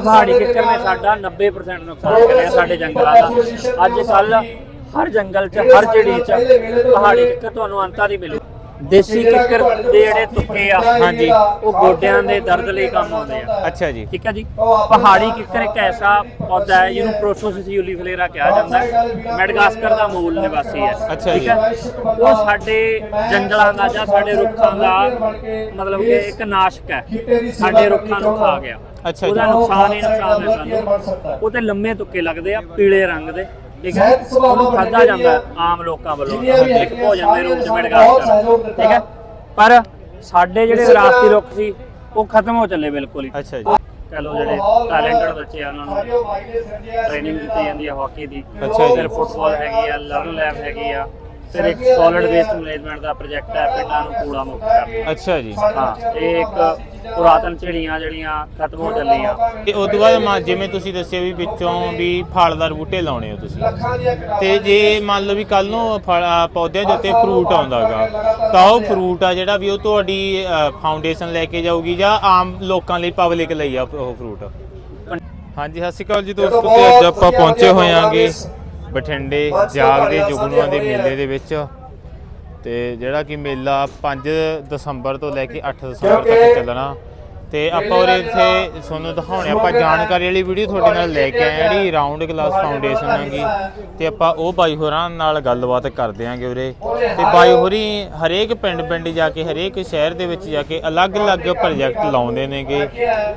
ਪਹਾੜੀ ਕਿੱਕਰ ਨੇ ਸਾਡਾ 90% ਨੁਕਸਾਨ ਕਰਿਆ ਸਾਡੇ ਜੰਗਲਾਂ ਦਾ। ਅੱਜ ਕੱਲ ਹਰ ਜੰਗਲ 'ਚ ਹਰ ਜਿਹੜੀ 'ਚ ਪਹਾੜੀ ਕਿੱਕਰ ਤੁਹਾਨੂੰ ਅੰਤਾਂ ਦੀ ਮਿਲੂ। ਦੇਸੀ ਕਿੱਕਰ ਦੇ ਜਿਹੜੇ ਤੁੱਕੇ ਆ ਹਾਂਜੀ। ਉਹ ਗੋਡਿਆਂ ਦੇ ਦਰਦ ਲਈ ਕੰਮ ਆਉਂਦੇ ਆ। ਅੱਛਾ ਜੀ। ਠੀਕ ਹੈ ਜੀ? ਪਹਾੜੀ ਕਿੱਕਰ ਇੱਕ ਐਸਾ ਪੌਦਾ ਹੈ ਜਿਹਨੂੰ ਪ੍ਰੋਸੋਸਿਸ ਯੂਲੀਫਲੇਰਾ ਕਿਹਾ ਜਾਂਦਾ ਹੈ। ਮੈਡਗਾਸਕਰ ਦਾ ਮੂਲ ਨਿਵਾਸੀ ਹੈ। ਠੀਕ। ਹੈ? ਉਹ ਸਾਡੇ ਜੰਗਲਾਂ ਦਾ ਜਾਂ ਸਾਡੇ ਰੁੱਖਾਂ ਦਾ ਮਤਲਬ ਕਿ ਇੱਕ ਨਾਸ਼ਕ ਹੈ। ਸਾਡੇ ਰੁੱਖਾਂ ਨੂੰ ਖਾ ਗਿਆ। ਅੱਛਾ ਉਹਦਾ ਜੀ। ਨੁਕਸਾਨ ਹੀ ਨੁਕਸਾਨ ਹੈ ਸਾਨੂੰ। ਉਹਦੇ ਲੰਮੇ ਤੁੱਕੇ ਲੱਗਦੇ ਆ ਪੀਲੇ ਰੰਗ ਦੇ। ਠੀਕ ਹੈ ਉਹਨੂੰ ਖਾਧਾ ਜਾਂਦਾ ਹੈ ਆਮ ਲੋਕਾਂ ਵੱਲੋਂ। ਇੱਕ ਭੋਜਨ ਦੇ ਰੂਪ ਚ ਮੈਡਗਾਸਕਰ ਠੀਕ ਹੈ। ਪਰ ਸਾਡੇ ਜਿਹੜੇ ਵਿਰਾਸਤੀ ਰੁੱਖ ਸੀ ਉਹ ਖਤਮ ਹੋ ਚੱਲੇ ਬਿਲਕੁਲ ਹੀ। ਅੱਛਾ ਜੀ। ਕਹ ਲਓ ਜਿਹੜੇ ਟੈਲੈਂਟਡ ਬੱਚੇ ਆ ਉਹਨਾਂ ਨੂੰ ਟ੍ਰੇਨਿੰਗ ਦਿੱਤੀ ਜਾਂਦੀ ਹੈ ਹਾਕੀ ਦੀ। ਅੱਛਾ ਜੀ। ਫਿਰ ਫੁੱਟਬਾਲ ਹੈਗੀ ਆ ਲਰਨ ਲੈਬ ਹੈਗੀ ਆ। ਫਿਰ ਇੱਕ ਸੋਲਿਡ ਵੇਸਟ ਮੈਨੇਜਮੈਂਟ ਦਾ ਪ੍ਰੋਜੈਕਟ ਹੈ ਪਿੰਡਾਂ ਨੂੰ ਕੂੜਾ ਮੁਕਤ ਕਰਨਾ ਅੱਛਾ ਜੀ। ਹਾਂ ਇਹ ਇੱਕ ਪੁਰਾਤਨ ਚਿੜੀਆਂ ਜਿਹੜੀਆਂ ਖਤਮ ਹੋ ਚੱਲੀਆਂ ਤੇ ਉਸ ਤੋਂ ਬਾਅਦ ਮਾ- ਜਿਵੇਂ ਤੁਸੀਂ ਦੱਸਿਆ ਵੀ ਵਿੱਚੋਂ ਵੀ ਫਲਦਾਰ ਬੂਟੇ ਲਾਉਣੇ ਹੋ ਤੁਸੀਂ। ਤੇ ਜੇ ਮੰਨ ਲਓ ਵੀ ਕੱਲ ਨੂੰ ਫਲ ਆ, ਪੌਦਿਆਂ ਦੇ ਉੱਤੇ ਫਰੂਟ ਆਉਂਦਾਗਾ ਤਾਂ ਉਹ ਫਰੂਟ ਆ ਜਿਹੜਾ ਵੀ ਉਹ ਤੁਹਾਡੀ ਫਾਊਂਡੇਸ਼ਨ ਲੈ ਕੇ ਜਾਊਗੀ ਜਾਂ ਆਮ ਲੋਕਾਂ ਲਈ ਪਬਲਿਕ ਲਈ ਆ ਉਹ ਫਰੂਟ ਹਾਂਜੀ ਸਤਿ ਸ਼੍ਰੀ ਅਕਾਲ ਜੀ ਦੋਸਤੋ ਤੇ ਅੱਜ ਆਪਾਂ ਪਹੁੰਚੇ ਹੋਏ ਆਂਗੇ ਬਠਿੰਡੇ ਜਾਗ ਦੇ ਜੁਗਨੂਆਂ ਦੇ ਮੇਲੇ ਦੇ ਵਿੱਚ। ਤੇ ਜਿਹੜਾ ਕਿ ਮੇਲਾ 5 ਦਸੰਬਰ ਤੋਂ ਲੈ ਕੇ 8 ਦਸੰਬਰ ਤੱਕ ਚੱਲਣਾ ਤੇ ਆਪਾਂ ਉਰੇ ਇੱਥੇ ਤੁਹਾਨੂੰ ਦਿਖਾਉਣੇ ਆਪਾਂ ਜਾਣਕਾਰੀ ਵਾਲੀ ਵੀਡੀਓ ਤੁਹਾਡੇ ਨਾਲ ਲੈ ਕੇ ਆਏ ਹਾਂ ਜਿਹੜੀ ਰਾਉਂਡ ਗਲਾਸ ਫਾਊਂਡੇਸ਼ਨ ਹੈਗੀ ਤੇ ਆਪਾਂ ਉਹ ਬਾਈ ਹੋਰਾਂ ਨਾਲ ਗੱਲਬਾਤ ਕਰਦੇ ਆਂਗੇ ਉਰੇ। ਤੇ ਬਾਈ ਹੋਰੀ ਹਰੇਕ ਪਿੰਡ ਪਿੰਡ ਜਾ ਕੇ ਹਰੇਕ ਸ਼ਹਿਰ ਦੇ ਵਿੱਚ ਜਾ ਕੇ ਅਲੱਗ-ਅਲੱਗ ਪ੍ਰੋਜੈਕਟ ਲਾਉਂਦੇ ਨੇਗੇ।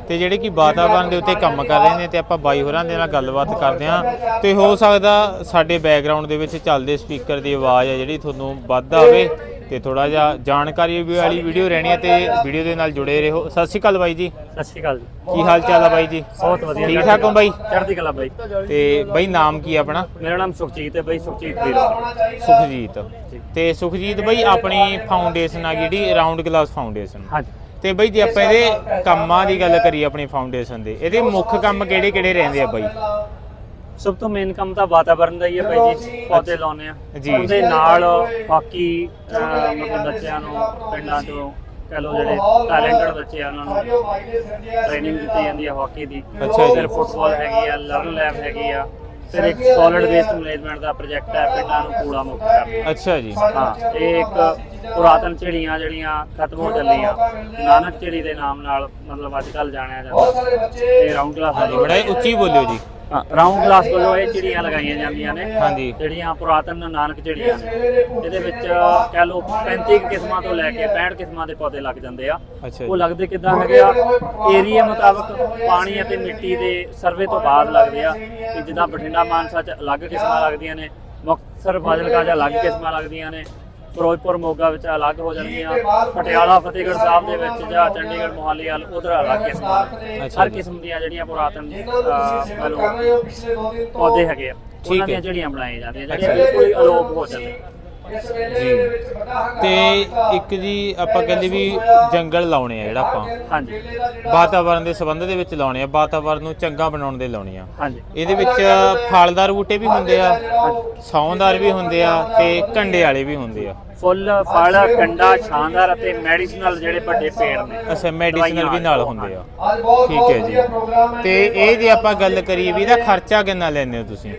ਤੇ ਜਿਹੜੇ ਕਿ ਵਾਤਾਵਰਣ ਦੇ ਉੱਤੇ ਕੰਮ ਕਰ ਰਹੇ ਨੇ ਤੇ ਆਪਾਂ ਬਾਈ ਹੋਰਾਂ ਦੇ ਨਾਲ ਗੱਲਬਾਤ ਕਰਦੇ ਆਂ ਤੇ ਹੋ ਸਕਦਾ ਸਾਡੇ ਬੈਕਗ੍ਰਾਉਂਡ ਦੇ ਵਿੱਚ ਚੱਲਦੇ ਸਪੀਕਰ ਦੀ ਆਵਾਜ਼ ਹੈ ਜਿਹੜੀ ਤੁਹਾਨੂੰ ਵੱਧ ਆਵੇ। ਤੇ ਥੋੜਾ ਜਿਹਾ ਜਾਣਕਾਰੀ ਵਾਲੀ ਵੀਡੀਓ ਰਹਿਣੀ ਹੈ ਤੇ ਵੀਡੀਓ ਦੇ ਨਾਲ ਜੁੜੇ ਰਹੋ। ਸਤਿ ਸ਼੍ਰੀ ਅਕਾਲ ਬਾਈ ਜੀ। ਸਤਿ ਸ਼੍ਰੀ ਅਕਾਲ ਜੀ। ਕੀ ਹਾਲ ਚਾਲ ਆ ਬਾਈ ਜੀ? ਬਹੁਤ ਵਧੀਆ। ਠੀਕ ਠਾਕ ਹੋ ਬਾਈ? ਚੜ੍ਹਦੀ ਕਲਾ ਬਾਈ। ਤੇ ਬਾਈ ਨਾਮ ਕੀ ਆ ਆਪਣਾ? ਮੇਰਾ ਨਾਮ ਸੁਖਜੀਤ ਹੈ ਬਾਈ ਸੁਖਜੀਤ ਵੀਰ। ਸੁਖਜੀਤ। ਤੇ ਸੁਖਜੀਤ ਬਾਈ ਆਪਣੀ ਫਾਊਂਡੇਸ਼ਨ ਆ ਜਿਹੜੀ ਰਾਉਂਡ ਗਲਾਸ ਫਾਊਂਡੇਸ਼ਨ ਹਾਂਜੀ। ਤੇ ਬਾਈ ਜੇ ਆਪਾਂ ਇਹਦੇ ਕੰਮਾਂ ਦੀ ਗੱਲ ਕਰੀਏ ਆਪਣੀ ਫਾਊਂਡੇਸ਼ਨ ਦੇ ਇਹਦੇ ਮੁੱਖ ਕੰਮ ਕਿਹੜੇ ਕਿਹੜੇ ਰਹਿੰਦੇ ਆ ਬਾਈ? ਸਭ ਤੋਂ ਮੇਨ ਕੰਮ ਤਾਂ ਵਾਤਾਵਰਣ ਦਾ ਹੀ ਹੈ ਭਾਈ ਜੀ ਪੌਦੇ ਲਾਉਣੇ ਆ। ਜੀ। ਉਹਦੇ ਨਾਲ ਬਾਕੀ ਅਹ, ਮਤਲਬ ਬੱਚਿਆਂ ਨੂੰ ਪਿੰਡਾਂ ਤੋਂ ਕਹ ਜਿਹੜੇ ਟੈਲੈਂਟਡ ਬੱਚੇ ਆ ਉਹਨਾਂ ਨੂੰ ਟ੍ਰੇਨਿੰਗ ਦਿੱਤੀ ਜਾਂਦੀ ਹੈ ਹਾਕੀ ਦੀ। ਅੱਛਾ ਜੀ। ਫਿਰ ਫੁੱਟਬਾਲ ਹੈਗੀ ਆ ਲਰਨ ਲੈਬ ਹੈਗੀ ਆ। ਫਿਰ ਇੱਕ ਸੋਲਿਡ ਵੇਸਟ ਮੈਨੇਜਮੈਂਟ ਦਾ ਪ੍ਰੋਜੈਕਟ ਹੈ ਪਿੰਡਾਂ ਨੂੰ ਕੂੜਾ ਮੁਕਤ ਕਰਨਾ ਅੱਛਾ ਜੀ। ਹਾਂ ਇਹ ਇੱਕ ਪੁਰਾਤਨ ਚਿੜੀਆਂ ਜਿਹੜੀਆਂ ਖਤਮ ਹੋ ਚੱਲੀਆਂ ਨਾਨਕ ਚਿੜੀ ਦੇ ਨਾਮ ਨਾਲ ਮਤਲਬ ਅੱਜ ਕੱਲ ਜਾਣਿਆ ਜਾਂਦਾ। ਇਹ ਰਾਉਂਡ ਹਾਂਜੀ ਬੜਾ ਉੱਚੀ ਬੋਲਿਓ ਜੀ। ਰਾਉਂਡ ਗਲਾਸ ਵੱਲੋਂ ਇਹ ਚਿੜੀਆਂ ਲਗਾਈਆਂ ਜਾਂਦੀਆਂ ਨੇ ਹਾਂਜੀ। ਜਿਹੜੀਆਂ ਪੁਰਾਤਨ ਨਾਨਕ ਚਿੜੀਆਂ ਨੇ। ਇਹਦੇ ਵਿੱਚ ਕਹਿ ਲਓ 35 ਕੁ ਕਿਸਮਾਂ ਤੋਂ ਲੈ ਕੇ 65 ਕਿਸਮਾਂ ਦੇ ਪੌਦੇ ਲੱਗ ਜਾਂਦੇ ਆ। ਉਹ ਲੱਗਦੇ ਕਿੱਦਾਂ ਹੈਗੇ ਆ? ਏਰੀਆ ਮੁਤਾਬਕ ਪਾਣੀ ਅਤੇ ਮਿੱਟੀ ਦੇ ਸਰਵੇ ਤੋਂ ਬਾਅਦ ਲੱਗਦੇ ਆ। ਕਿ ਜਿੱਦਾਂ ਬਠਿੰਡਾ ਮਾਨਸਾ ਚ ਅਲੱਗ ਕਿਸਮਾਂ ਲੱਗਦੀਆਂ ਨੇ ਮੁਕਤਸਰ ਫਾਜ਼ਿਲਕਾ ਚ ਅਲੱਗ ਕਿਸਮਾਂ ਲੱਗਦੀਆਂ ਨੇ ਫਿਰੋਜ਼ਪੁਰ ਮੋਗਾ ਵਿੱਚ ਅਲੱਗ ਹੋ ਜਾਣਗੀਆਂ। ਪਟਿਆਲਾ ਫਤਿਹਗੜ੍ਹ ਸਾਹਿਬ ਦੇ ਵਿੱਚ ਜਾਂ ਚੰਡੀਗੜ੍ਹ ਮੋਹਾਲੀ ਵੱਲ ਉਧਰ ਅਲੱਗ ਕਿਸਮਾਂ ਹਰ। ਕਿਸਮ ਦੀਆਂ ਜਿਹੜੀਆਂ ਪੁਰਾਤਨ ਪੌਦੇ ਹੈਗੇ ਆ। ਠੀਕ ਉਹਨਾਂ ਹੈ। ਦੀਆਂ ਜਿਹੜੀਆਂ ਬਣਾਈਆਂ ਜਾਂਦੀਆਂ। ਜਿਹੜੀਆਂ ਹੀ ਅਲੋਪ ਹੋ ਚੱਲੇ ਜੀ। ਤੇ ਇੱਕ ਜੀ ਆਪਾਂ ਕਹਿੰਦੇ ਵੀ ਜੰਗਲ ਲਾਉਣੇ ਆ ਜਿਹੜਾ ਆਪਾਂ। ਹਾਂਜੀ। ਵਾਤਾਵਰਣ ਦੇ ਸੰਬੰਧ ਦੇ ਵਿੱਚ ਲਾਉਣੇ ਆ ਵਾਤਾਵਰਣ ਨੂੰ ਚੰਗਾ ਬਣਾਉਣ ਦੇ ਲਾਉਣੇ ਆ। ਹਾਂਜੀ। ਇਹਦੇ ਵਿੱਚ ਫਲਦਾਰ ਬੂਟੇ ਵੀ ਹੁੰਦੇ ਆ ਸੌਂਦਾਰ ਵੀ ਹੁੰਦੇ ਆ ਤੇ ਕੰਡੇ ਵਾਲੇ ਵੀ ਹੁੰਦੇ ਆ। ਫੁੱਲ ਫਲ ਕੰਡਾ ਛਾਂਦਾਰ ਅਤੇ ਮੈਡੀਸਨਲ ਜਿਹੜੇ ਵੱਡੇ ਪੇੜ ਨੇ। ਅੱਛਾ ਮੈਡੀਸਨਲ ਵੀ ਨਾਲ ਹੁੰਦੇ ਆ। ਠੀਕ ਹੈ ਜੀ। ਤੇ ਇਹ ਜੇ ਆਪਾਂ ਗੱਲ ਕਰੀਏ ਵੀ ਇਹਦਾ ਖਰਚਾ ਕਿੰਨਾ ਲੈਂਦੇ ਹੋ ਤੁਸੀਂ?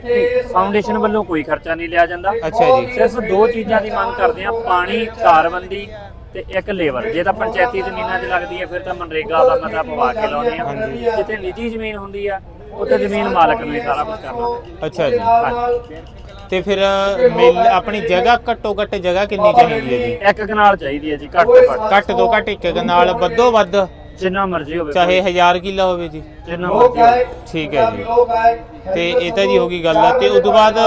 ਫਾਊਂਡੇਸ਼ਨ ਵੱਲੋਂ ਕੋਈ ਖਰਚਾ ਨਹੀਂ ਲਿਆ ਜਾਂਦਾ। ਅੱਛਾ ਜੀ। ਸਿਰਫ ਦੋ ਚੀਜ਼ਾਂ ਦੀ ਮੰਗ ਕਰਦੇ ਆ ਪਾਣੀ ਧਾਰਬੰਦੀ ਤੇ ਇੱਕ ਲੇਬਰ। ਜੇ ਤਾਂ ਪੰਚਾਇਤੀ ਜ਼ਮੀਨਾਂ 'ਚ ਲੱਗਦੀ ਹੈ ਫਿਰ ਤਾਂ ਮਨਰੇਗਾ ਦਾ ਮਤਾ ਪਵਾ ਕੇ ਲਾਉਣੇ ਆ। ਜਿੱਥੇ ਨਿੱਜੀ ਜ਼ਮੀਨ ਹੁੰਦੀ ਆ ਉੱਥੇ ਜ਼ਮੀਨ ਮਾਲਕ ਨੂੰ ਹੀ ਸਾਰਾ ਕੁਝ ਕਰਨਾ। ਅੱਛਾ ਜੀ। ਹਾਂਜੀ। ਤੇ ਫਿਰ ਮੇਲ ਆਪਣੀ ਜਗ੍ਹਾ ਘੱਟੋ ਘੱਟ ਜਗ੍ਹਾ ਕਿੰਨੀ ਚਾਹੀਦੀ ਹੈ ਜੀ? ਇੱਕ ਕਨਾਲ ਚਾਹੀਦੀ ਹੈ ਜੀ ਘੱਟ ਤੋਂ ਘੱਟ। ਘੱਟ ਤੋਂ ਘੱਟ ਇੱਕ ਨਾਲ ਵੱਧੋ ਵੱਧ। ਜਿੰਨਾ ਮਰਜ਼ੀ ਹੋਵੇ ਚਾਹੇ 1000 ਕਿੱਲਾ ਹੋਵੇ ਜੀ। ਜਿੰਨਾ ਮਰਜ਼ੀ ਹੋਵੇ। ਠੀਕ ਹੈ ਜੀ। ਤੇ ਇਹ ਤਾਂ ਜੀ ਹੋ ਗਈ ਗੱਲ ਤੇ ਉਸ ਤੋਂ ਬਾਅਦ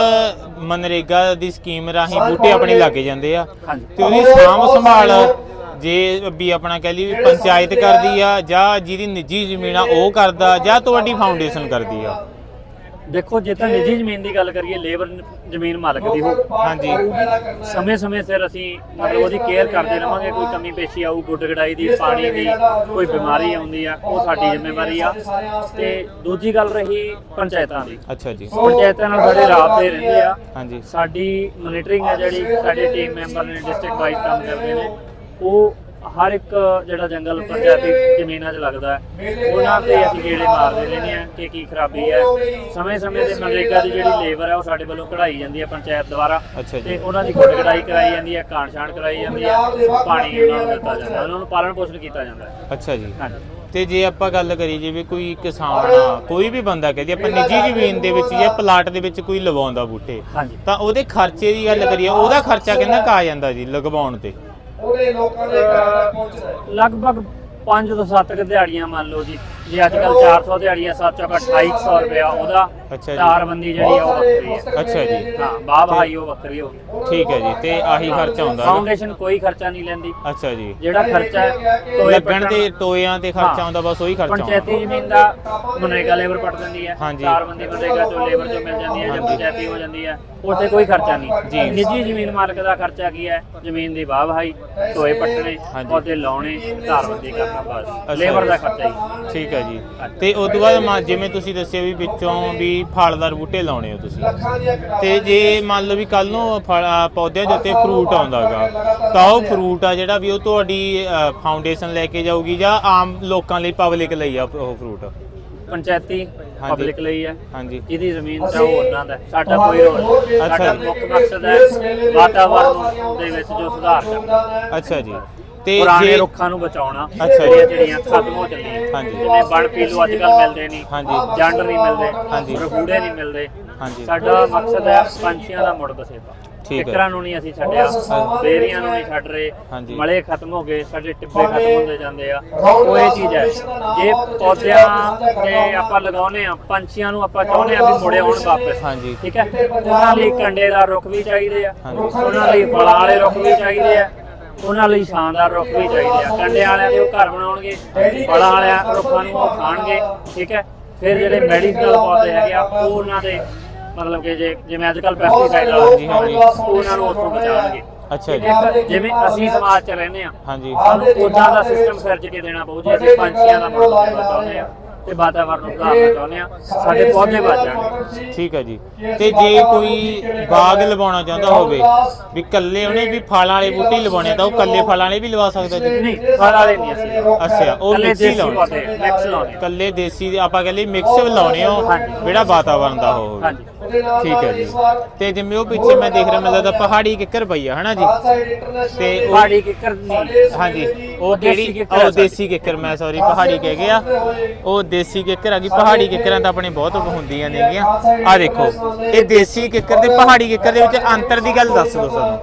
ਮਨਰੇਗਾ ਦੀ ਸਕੀਮ ਰਾਹੀਂ ਬੂਟੇ ਆਪਣੇ ਲੱਗੇ ਜਾਂਦੇ ਆ। ਹਾਂਜੀ। ਤੇ ਉਹਦੀ ਸਾਂਭ ਸੰਭਾਲ ਜੇ ਵੀ ਆਪਣਾ ਕਹਿ ਲਈ ਪੰਚਾਇਤ ਕਰਦੀ ਆ ਜਾਂ ਜਿਹਦੀ ਨਿੱਜੀ ਜ਼ਮੀਨ ਆ ਉਹ ਕਰਦਾ ਜਾਂ ਤੁਹਾਡੀ ਫਾਊਂਡੇਸ਼ਨ ਕਰਦੀ ਆ। ਦੇਖੋ ਜੇ ਤਾਂ ਨਿੱਜੀ ਜ਼ਮੀਨ ਦੀ ਗੱਲ ਕਰੀਏ ਲੇਬਰ ਜ਼ਮੀਨ ਮਾਲਕ ਦੀ ਹੋ ਹਾਂਜੀ। ਸਮੇਂ-ਸਮੇਂ ਸਿਰ ਅਸੀਂ ਮਤਲਬ ਉਹਦੀ ਕੇਅਰ ਕਰਦੇ ਰਵਾਂਗੇ ਕੋਈ ਕਮੀ ਪੇਸ਼ੀ ਆਊ ਗੁੱਡ ਗੜਾਈ ਦੀ ਪਾਣੀ ਦੀ ਕੋਈ ਬਿਮਾਰੀ ਆਉਂਦੀ ਆ ਉਹ ਸਾਡੀ ਜ਼ਿੰਮੇਵਾਰੀ ਆ। ਤੇ ਦੂਜੀ ਗੱਲ ਰਹੀ ਪੰਚਾਇਤਾਂ ਦੀ। ਅੱਛਾ ਜੀ। ਪੰਚਾਇਤਾਂ ਨਾਲ ਸਾਡੇ ਰਾਬਤੇ ਰਹਿੰਦੇ ਆ। ਹਾਂਜੀ। ਸਾਡੀ ਮੋਨੀਟਰਿੰਗ ਹੈ ਜਿਹੜੀ ਸਾਡੇ ਟੀਮ ਮੈਂਬਰ ਨੇ ਡਿਸਟ੍ਰਿਕਟ ਵਾਈਜ਼ ਕੰਮ ਕਰਦੇ ਨੇ ਉਹ ਹਰ ਇੱਕ ਜਿਹੜਾ ਜੰਗਲ ਪੰਚਾਇਤੀ ਜ਼ਮੀਨਾਂ 'ਚ ਲੱਗਦਾ ਉਹਨਾਂ ਤੇ ਅਸੀਂ ਗੇੜੇ ਮਾਰਦੇ ਰਹਿੰਦੇ ਆ ਕਿ ਕੀ ਖਰਾਬੀ ਹੈ। ਸਮੇਂ-ਸਮੇਂ ਤੇ ਮਨਰੇਗਾ ਦੀ ਜਿਹੜੀ ਲੇਬਰ ਹੈ ਉਹ ਸਾਡੇ ਵੱਲੋਂ ਕਢਾਈ ਜਾਂਦੀ ਹੈ ਪੰਚਾਇਤ ਦੁਆਰਾ ਤੇ ਉਹਨਾਂ ਦੀ ਗੁੱਡ ਕਢਾਈ ਕਰਾਈ ਜਾਂਦੀ ਹੈ ਕਾਣ ਛਾਣ ਕਰਾਈ ਜਾਂਦੀ ਹੈ ਪਾਣੀ ਉਹਨਾਂ ਨੂੰ ਦਿੱਤਾ ਜਾਂਦਾ ਉਹਨਾਂ ਨੂੰ ਪਾਲਣ ਪੋਸ਼ਣ ਕੀਤਾ ਜਾਂਦਾ ਹੈ। ਅੱਛਾ ਜੀ। ਹਾਂਜੀ। ਤੇ ਜੇ ਆਪਾਂ ਗੱਲ ਕਰੀਏ ਜਿਵੇਂ ਕੋਈ ਕਿਸਾਨ ਕੋਈ ਵੀ ਬੰਦਾ ਕਹਦੇ ਆਪਾਂ ਨਿੱਜੀ ਜ਼ਮੀਨ ਦੇ ਵਿੱਚ ਜਾਂ ਪਲਾਟ ਦੇ ਵਿੱਚ ਕੋਈ ਲਵਾਉਂਦਾ ਬੂਟੇ ਤਾਂ ਉਹਦੇ ਖਰਚੇ ਦੀ ਗੱਲ ਕਰੀਏ ਉਹਦਾ ਖਰਚਾ ਕਿੰਨਾ ਕੁ ਆ ਜਾਂਦਾ ਜੀ ਲਗਵਾਉਣ ਤੇ? ਉਹਦੇ ਲੋਕਾਂ ਦੇ ਘਰਾਂ ਤੱਕ ਪਹੁੰਚਦਾ ਹੈ। ਲਗਭਗ 5 ਤੋਂ 7 ਕੁ ਦਿਹਾੜੀਆਂ ਮੰਨ ਲਓ ਜੀ ਜੇ ਅੱਜ ਕੱਲ 400 ਦਿਹਾੜੀਆਂ 7 ਚੌਕਾ 2800 ਰੁਪਇਆ ਉਹਦਾ ਅੱਛਾ ਜੀ। ਤਾਰਬੰਦੀ ਜਿਹੜੀ ਆ ਉਹ ਵੱਖਰੀ ਹੈ ਅੱਛਾ ਜੀ ਹਾਂ ਬਾਹ ਭਾਈ ਉਹ ਵੱਖਰੀ ਹੋ ਗਈ ਠੀਕ ਹੈ ਜੀ ਤੇ ਆਹੀ ਖਰਚਾ ਹੁੰਦਾ? ਫਾਊਂਡੇਸ਼ਨ ਕੋਈ ਖਰਚਾ ਨਹੀਂ ਲੈਂਦੀ ਅੱਛਾ ਜੀ ਜਿਹੜਾ ਖਰਚਾ ਹੈ ਟੋਏ ਲੱਗਣ ਤੇ ਪੱਟਣ- ਟੋਇਆਂ ਤੇ ਖਰਚਾ ਹਾਂ। ਆਉਂਦਾ ਬਸ ਉਹੀ ਖਰਚਾ ਆਉਂਦਾ ਪੰਚਾਇਤੀ ਜ਼ਮੀਨ ਦਾ ਮਨਰੇਗਾ ਲੇਬਰ ਪੜ ਜਾਂਦੀ ਹੈ ਹਾਂਜੀ। ਤਾਰਬੰਦੀ ਮਨਰੇਗਾ ਚੋਂ ਲੇਬਰ ਚੋਂ ਮਿਲ ਜਾਂਦੀ ਹੈ ਜਾਂ ਹਾਂਜੀ। ਪੰਚਾਇਤੀ ਹੋ ਜਾਂਦੀ ਹੈ ਉੱਥੇ ਕੋਈ ਖਰਚਾ ਜੀ। ਨਹੀਂ ਨਿੱਜੀ ਜ਼ਮੀਨ ਮਾਲਕ ਦਾ ਖਰਚਾ ਕੀ ਹੈ ਜ਼ਮੀਨ ਦੀ ਵਾਹ ਵਹਾਈ ਟੋਏ ਪੱਟਣੇ ਹਾਂਜੀ। ਪੌਦੇ ਲਾਉਣੇ ਤਾਰਬੰਦੀ ਕਰਨਾ ਬਸ ਲੇਬਰ। ਦਾ ਖਰਚਾ ਹੀ ਠੀਕ ਹੈ ਜੀ। ਤੇ ਉਸ ਤੋਂ ਬਾਅਦ ਮਾ- ਜਿਵੇਂ ਤੁਸੀਂ ਦੱਸਿਆ ਵੀ ਵਿੱਚੋਂ ਵੀ ਫਲਦਾਰ ਬੂਟੇ ਲਾਉਣੇ ਹੋ ਤੁਸੀਂ। ਤੇ ਜੇ ਮੰਨ ਲਓ ਵੀ ਕੱਲ ਨੂੰ ਫਲ ਪੌਦਿਆਂ ਦੇ ਉੱਤੇ ਫਰੂਟ ਆਉਂਦਾਗਾ ਤਾਂ ਉਹ ਫਰੂਟ ਆ ਜਿਹੜਾ ਵੀ ਉਹ ਤੁਹਾਡੀ ਫਾਊਂਡੇਸ਼ਨ ਲੈ ਕੇ ਜਾਊਗੀ ਜਾਂ ਆਮ ਲੋਕਾਂ ਲਈ ਪਬਲਿਕ ਲਈ ਆ ਉਹ ਫਰੂਟ ਪੰਚਾਇਤੀ। ਪਬਲਿਕ ਲਈ ਹੈ ਹਾਂਜੀ। ਜਿਹਦੀ ਜ਼ਮੀਨ ਤੇ ਉਹ ਉਹਨਾਂ ਦਾ ਹੈ। ਸਾਡਾ ਕੋਈ ਰੋਲ ਨਹੀਂ। ਅੱਛਾ ਸਾਡਾ ਜੀ। ਮੁੱਖ ਮਕਸਦ ਹੈ ਵਾਤਾਵਰਨ ਦੇ ਵਿੱਚ ਜੋ ਸੁਧਾਰ ਕਰਨਾ। ਅੱਛਾ ਜੀ। ਤੇ ਪੁਰਾਣੇ ਰੁੱਖਾਂ ਨੂੰ ਬਚਾਉਣਾ ਅੱਛਾ ਜੀ। ਜਿਹੜੀਆਂ ਜਿਹੜੀਆਂ ਖਤਮ ਹੋ ਚੱਲੀਆਂ ਹਾਂਜੀ। ਜਿਵੇਂ ਬਣ ਪੀਲੂ ਅੱਜ ਕੱਲ ਮਿਲਦੇ ਨਹੀਂ ਹਾਂਜੀ। ਜੰਡ ਨਹੀਂ ਮਿਲਦੇ ਹਾਂਜੀ। ਰਖੂੜੇ ਨਹੀਂ ਮਿਲਦੇ ਹਾਂਜੀ। ਸਾਡਾ ਮਕਸਦ ਹੈ ਪੰਛੀਆਂ ਦਾ ਮੁੜ ਬਸੇਵਾ ਠੀਕ ਹੈ। ਟਿੱਕਰਾਂ ਨੂੰ ਨਹੀਂ ਅਸੀਂ ਛੱਡਿਆ ਬੇਰੀਆਂ ਨੂੰ ਨਹੀਂ ਛੱਡ ਰਹੇ ਹਾਂਜੀ। ਮਲੇ ਖਤਮ ਹੋ ਗਏ ਸਾਡੇ ਟਿੱਬੇ ਖਤਮ ਹੁੰਦੇ ਜਾਂਦੇ ਆ ਉਹ ਇਹ ਚੀਜ਼ ਹੈ ਜੇ ਪੌਦਿਆਂ ਤੇ ਆਪਾਂ ਲਗਾਉਨੇ ਆ ਪੰਛੀਆਂ ਨੂੰ ਆਪਾਂ ਚਾਹੁੰਦੇ ਆ ਵੀ ਮੁੜੇ ਆਉਣ ਵਾਪਸ ਹਾਂਜੀ ਠੀਕ ਹੈ ਉਹਨਾਂ ਲਈ ਕੰਡੇਦਾਰ ਰੁੱਖ ਵੀ ਚਾਹੀਦੇ ਆ ਹਾਂਜੀ। ਉਹਨਾਂ ਲਈ ਫਲਾਂ ਵਾਲੇ ਰੁੱਖ ਵੀ ਚਾਹੀਦੇ ਆ ਉਹਨਾਂ ਲਈ ਸ਼ਾਨਦਾਰ ਰੁੱਖ ਵੀ ਚਾਹੀਦੇ ਆ। ਕੰਡੇ ਵਾਲਿਆਂ ਦੇ ਉਹ ਘਰ ਬਣਾਉਣਗੇ ਫਲਾਂ ਵਾਲਿਆਂ ਰੁੱਖਾਂ ਨੂੰ ਉਹ ਖਾਣਗੇ ਠੀਕ ਹੈ? ਫਿਰ ਜਿਹੜੇ ਮੈਡੀਸਨਲ ਪੌਦੇ ਹੈਗੇ ਆ ਉਹ ਉਹਨਾਂ ਦੇ ਮਤਲਬ ਕਿ ਜੇ ਜਿਵੇਂ ਅੱਜ ਕੱਲ ਪੈਸਟੀਸਾਈਡ ਹਾਂਜੀ। ਉਹ ਉਹਨਾਂ ਨੂੰ ਉੱਥੋਂ ਬਚਾਉਣਗੇ। ਅੱਛਾ ਜੀ। ਜਿਵੇਂ ਅਸੀਂ ਸਮਾਜ 'ਚ ਰਹਿੰਦੇ ਆ ਹਾਂਜੀ। ਸਾਨੂੰ ਉਦਾਂ ਦਾ ਸਿਸਟਮ ਸਿਰਜ ਕੇ ਦੇਣਾ ਪਊ ਜੇ ਅਸੀਂ ਪੰਛੀਆਂ ਦਾ ਮੁੱਲ ਚਾਹੁੰਦੇ ਆ ਤੇ ਵਾਤਾਵਰਨ ਨੂੰ ਸੁਧਾਰਨਾ ਚਾਹੁੰਦੇ ਆ ਸਾਡੇ ਪੌਦੇ ਬਚ ਜਾਣਗੇ ਠੀਕ ਹੈ ਜੀ। ਤੇ ਜੇ ਕੋਈ ਬਾਗ ਲਵਾਉਣਾ ਚਾਹੁੰਦਾ ਹੋਵੇ ਵੀ ਕੱਲੇ ਉਹਨੇ ਵੀ ਫਲਾਂ ਵਾਲੇ ਬੂਟੇ ਲਵਾਉਣੇ ਤਾਂ ਉਹ ਕੱਲੇ ਫਲਾਂ ਵਾਲੇ ਵੀ ਲਵਾ ਸਕਦਾ ਜੀ? ਨਹੀਂ ਫਲ ਵਾਲੇ ਨਹੀਂ ਅਸੀਂ। ਅੱਛਾ ਉਹ ਮਿਕਸ ਹੀ ਲਾਉਣੇ। ਮਿਕਸ ਲਾਉਣੇ। ਕੱਲੇ ਦੇਸੀ ਆਪਾਂ ਕਹਿੰਦੇ ਮਿਕਸ ਲਾਉਣੇ ਹੋ ਹਾਂਜੀ। ਜਿਹੜਾ ਵਾਤਾਵਰਨ ਦਾ ਹੋਵੇ। ਠੀਕ ਹੈ ਜੀ। ਤੇ ਜਿਵੇਂ ਉਹ ਪਿੱਛੇ ਮੈਂ ਦੇਖ ਰਿਹਾ ਮੈਨੂੰ ਲੱਗਦਾ ਪਹਾੜੀ ਕਿੱਕਰ ਪਈ ਆ ਹਨਾ ਜੀ? ਤੇ ਪਹਾੜੀ ਕਿੱਕਰ ਨਹੀਂ। ਹਾਂਜੀ ਉਹ ਕਿਹੜੀ ਆ ਉਹ ਦੇਸੀ ਕਿੱਕਰ ਮੈਂ ਸੌਰੀ ਪਹਾੜੀ ਕਹਿ ਗਿਆ। ਉਹ ਦੇਸੀ ਕਿੱਕਰ ਆ ਗਈ ਪਹਾੜੀ ਕਿੱਕਰਾਂ ਤਾਂ ਆਪਣੇ ਬਹੁਤ ਹੁੰਦੀਆਂ ਨੇਗੀਆਂ ਆ ਦੇਖੋ ਇਹ ਦੇਸੀ ਕਿੱਕਰ ਤੇ ਪਹਾੜੀ ਕਿੱਕਰ ਦੇ ਵਿੱਚ ਅੰਤਰ ਦੀ ਗੱਲ ਦੱਸ ਦਿਓ ਸਾਨੂੰ।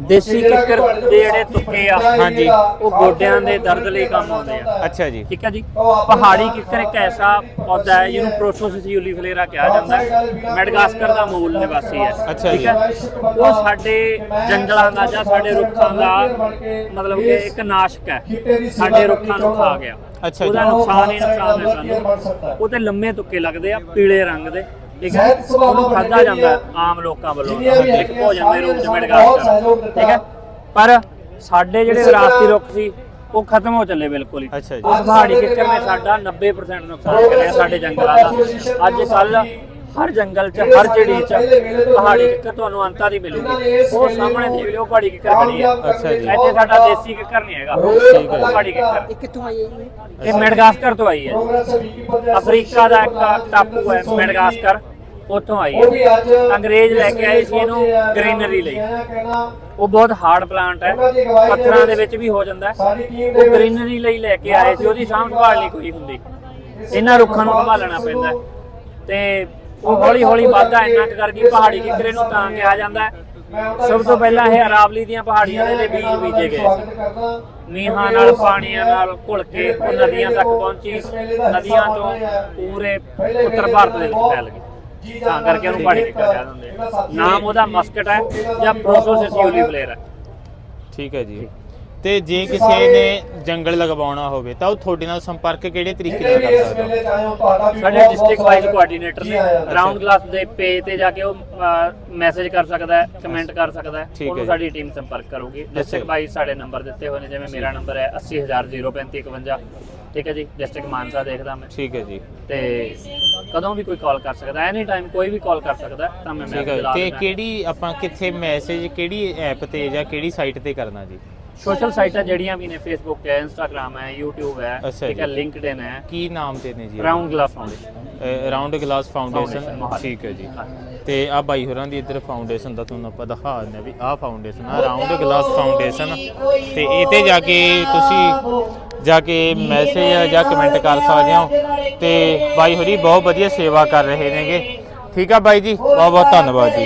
ਦੇਸੀ ਕਿੱਕਰ ਦੇ ਜਿਹੜੇ ਤੁੱਕੇ ਆ ਹਾਂਜੀ। ਉਹ ਗੋਡਿਆਂ ਦੇ ਦਰਦ ਲਈ ਕੰਮ ਆਉਂਦੇ ਆ। ਅੱਛਾ ਜੀ। ਠੀਕ ਹੈ ਜੀ? ਪਹਾੜੀ ਕਿੱਕਰ ਇੱਕ ਐਸਾ ਪੌਦਾ ਹੈ ਜਿਹਨੂੰ ਪ੍ਰੋਸੋਸਿਸ ਯੂਲੀਫਲੇਰਾ ਕਿਹਾ ਜਾਂਦਾ ਹੈ। ਮੈਡਗਾਸਕਰ ਦਾ ਮੂਲ ਨਿਵਾਸੀ ਹੈ। ਅੱਛਾ ਠੀਕ ਜੀ। ਹੈ? ਉਹ ਸਾਡੇ ਜੰਗਲਾਂ ਦਾ ਜਾਂ ਸਾਡੇ ਰੁੱਖਾਂ ਦਾ ਮਤਲਬ ਕਿ ਇੱਕ ਨਾਸ਼ਕ ਹੈ। ਸਾਡੇ ਰੁੱਖਾਂ ਨੂੰ ਖਾ ਗਿਆ। ਅੱਛਾ ਜੀ। ਉਹਦਾ ਨੁਕਸਾਨ ਹੀ ਨੁਕਸਾਨ ਹੈ ਸਾਨੂੰ। ਉਹਦੇ ਲੰਮੇ ਤੁੱਕੇ ਲੱਗਦੇ ਆ ਪੀਲੇ ਰੰਗ ਦੇ। ਠੀਕ ਹੈ? ਉਹਨੂੰ ਖਾਧਾ ਜਾਂਦਾ ਹੈ ਆਮ ਲੋਕਾਂ ਵੱਲੋਂ। ਇੱਕ ਭੋਜਨ ਦੇ ਰੂਪ ਚ ਮੈਡਗਾਸਕਰ ਠੀਕ ਹੈ? ਪਰ ਸਾਡੇ ਜਿਹੜੇ ਵਿਰਾਸਤੀ ਰੁੱਖ ਸੀ ਉਹ ਖਤਮ ਹੋ ਚੱਲੇ ਬਿਲਕੁਲ ਹੀ। ਅੱਛਾ ਜੀ। ਉਸ ਪਹਾੜੀ ਨੇ ਸਾਡਾ 90% ਨੁਕਸਾਨ ਕਰਿਆ ਸਾਡੇ ਜੰਗਲਾਂ ਦਾ। ਅੱਜ ਕੱਲ ਹਰ ਜੰਗਲ 'ਚ ਹਰ ਝੜੀ 'ਚ ਪਹਾੜੀ ਕਿੱਕਰ ਤੁਹਾਨੂੰ ਅੰਤਾਂ ਦੀ ਮਿਲੂਗੀ। ਉਹ ਸਾਹਮਣੇ ਦੇਖ ਲਿਓ ਪਹਾੜੀ ਕਿੱਕਰ ਖੜੀ ਹੈ। ਅੱਛਾ ਜੀ। ਇੱਥੇ ਸਾਡਾ ਦੇਸੀ ਕਿੱਕਰ ਨਹੀਂ ਹੈਗਾ। ਠੀਕ ਹੈ। ਪਹਾੜੀ ਕਿੱਕਰ ਇਹ ਕਿੱਥੋਂ ਆਈ ਹੈ ਇਹ ਮੈਡਗਾਸਕਰ ਤੋਂ ਆਈ ਹੈ। ਅਫਰੀਕਾ ਦਾ ਇੱਕ ਟਾਪੂ ਹੈ ਮੈਡਗਾਸਕਰ। ਉੱਥੋਂ ਆਈ ਉਹ ਵੀ ਅੱਜ ਹੈ। ਅੰਗਰੇਜ਼ ਲੈ ਕੇ ਆਏ ਸੀ ਇਹਨੂੰ ਗ੍ਰੀਨਰੀ ਲਈ। ਉਹ ਬਹੁਤ ਹਾਰਡ ਪਲਾਂਟ ਹੈ। ਪੱਥਰਾਂ ਦੇ ਵਿੱਚ ਵੀ ਹੋ ਜਾਂਦਾ ਉਹ ਗ੍ਰੀਨਰੀ ਲਈ ਲੈ ਕੇ ਆਏ ਸੀ। ਉਹਦੀ ਸਾਂਭ ਸੰਭਾਲ ਨਹੀਂ ਕੋਈ ਹੁੰਦੀ। ਇਹਨਾਂ ਰੁੱਖਾਂ ਨੂੰ ਸੰਭਾਲਣਾ ਪੈਂਦਾ। ਤੇ ਉਹ ਹੌਲੀ ਹੌਲੀ ਵੱਧਦਾ ਇੰਨਾ ਕੁ ਕਰਕੇ ਪਹਾੜੀ ਕਿਕਰੇ ਨੂੰ ਤਾਂ ਕਿਹਾ ਜਾਂਦਾ ਹੈ। ਸਭ ਤੋਂ ਪਹਿਲਾਂ ਇਹ ਅਰਾਵਲੀ ਦੀਆਂ ਪਹਾੜੀਆਂ ਦੇ ਬੀਜ ਬੀਜੇ ਗਏ ਸੀ। ਮੀਂਹਾਂ ਨਾਲ, ਪਾਣੀਆਂ ਨਾਲ ਘੁਲ ਕੇ ਉਹ ਨਦੀਆਂ ਤੱਕ ਪਹੁੰਚੀ। ਨਦੀਆਂ ਤੋਂ ਪੂਰੇ ਉੱਤਰ ਭਾਰਤ ਦੇ ਵਿੱਚ ਫੈਲ ਗਈ ਤਾਂ ਕਰਕੇ ਉਹਨੂੰ ਪਹਾੜੀ ਕਿੱਕਰ ਕਹਿ ਆ ਨਾਮ ਉਹਦਾ ਮਸਕਟ ਹੈ ਜਾਂ ਪ੍ਰੋਸੋਸਿਸ ਫਲੇਰ ਹੈ। ਠੀਕ ਹੈ ਜੀ। ਤੇ ਜੇ ਕਿਸੇ ਨੇ ਜੰਗਲ ਲਗਵਾਉਣਾ ਹੋਵੇ ਤਾਂ ਉਹ ਤੁਹਾਡੇ ਨਾਲ ਸੰਪਰਕ ਕਿਹੜੇ ਤਰੀਕੇ ਨਾਲ ਕਰ ਸਕਦਾ ਸਾਡੇ ਡਿਸਟ੍ਰਿਕਟ ਵਾਈਜ਼ ਕੋਆਰਡੀਨੇਟਰ ਨੇ ਰਾਉਂਡ ਕਲਾਸ ਦੇ ਪੇਜ ਤੇ ਜਾ ਕੇ ਉਹ ਮੈਸੇਜ ਕਰ ਸਕਦਾ ਹੈ ਕਮੈਂਟ ਕਰ ਸਕਦਾ ਹੈ। ਉਹਨੂੰ। ਸਾਡੀ ਟੀਮ ਸੰਪਰਕ ਕਰੂਗੀ। ਡਿਸਟ੍ਰਿਕਟ ਵਾਈਜ਼ ਸਾਡੇ ਨੰਬਰ ਦਿੱਤੇ ਹੋਏ ਨੇ ਜਿਵੇਂ ਮੇਰਾ ਨੰਬਰ ਹੈ 8003551 ਠੀਕ ਹੈ ਜੀ? ਡਿਸਟ੍ਰਿਕਟ ਮਾਨਸਾ ਦੇਖਦਾ ਮੈਂ। ਠੀਕ ਹੈ ਜੀ। ਤੇ ਕਦੋਂ ਵੀ ਕੋਈ ਕਾਲ ਕਰ ਸਕਦਾ ਐਨੀ ਟਾਈਮ ਕੋਈ ਵੀ ਕਾਲ ਕਰ ਸਕਦਾ ਤਾਂ ਮੈਂ ਮੈਸੇਜ ਲਾ ਤੇ ਕਿਹੜੀ ਆਪਾਂ ਕਿੱਥੇ ਮੈਸੇਜ ਕਿਹੜੀ ਐਪ ਤੇ ਜਾਂ ਕਿਹੜੀ ਸਾਈਟ ਤੇ ਕਰਨਾ ਜੀ? ਸੋਸ਼ਲ ਸਾਈਟਾਂ ਜਿਹੜੀਆਂ ਵੀ ਨੇ ਫੇਸਬੁੱਕ ਹੈ ਇੰਸਟਾਗ੍ਰam ਹੈ YouTube ਹੈ ਅੱਛਾ ਠੀਕ ਹੈ। ਲਿੰਕਡਇਨ ਹੈ। ਕੀ ਨਾਮ ਤੇ ਨੇ ਜੀ Round Glass Foundation Round Glass Foundation. ਠੀਕ ਹੈ ਜੀ। ਤੇ ਆ ਬਾਈ ਹੋਰਾਂ ਦੀ ਇੱਧਰ ਫਾਊਂਡੇਸ਼ਨ ਦਾ ਤੁਹਾਨੂੰ ਆਪਾਂ ਦਿਖਾ ਦਿੰਦੇ ਵੀ ਆਹ ਫਾਊਂਡੇਸ਼ਨ ਆ ਰਾਉਂਡ ਗਲਾਸ ਫਾਊਂਡੇਸ਼ਨ ਤੇ ਇਹ ਤੇ ਜਾ ਕੇ ਤੁਸੀਂ ਜਾ ਕੇ ਮੈਸੇਜ ਜਾਂ ਕਮੈਂਟ ਕਰ ਸਕਦੇ ਹੋ। ਤੇ ਬਾਈ ਹੋਰੀ ਬਹੁਤ ਵਧੀਆ ਸੇਵਾ ਕਰ ਰਹੇ ਨੇਗੇ। ਠੀਕ ਆ ਬਾਈ ਜੀ? ਬਹੁਤ ਬਹੁਤ ਧੰਨਵਾਦ ਜੀ।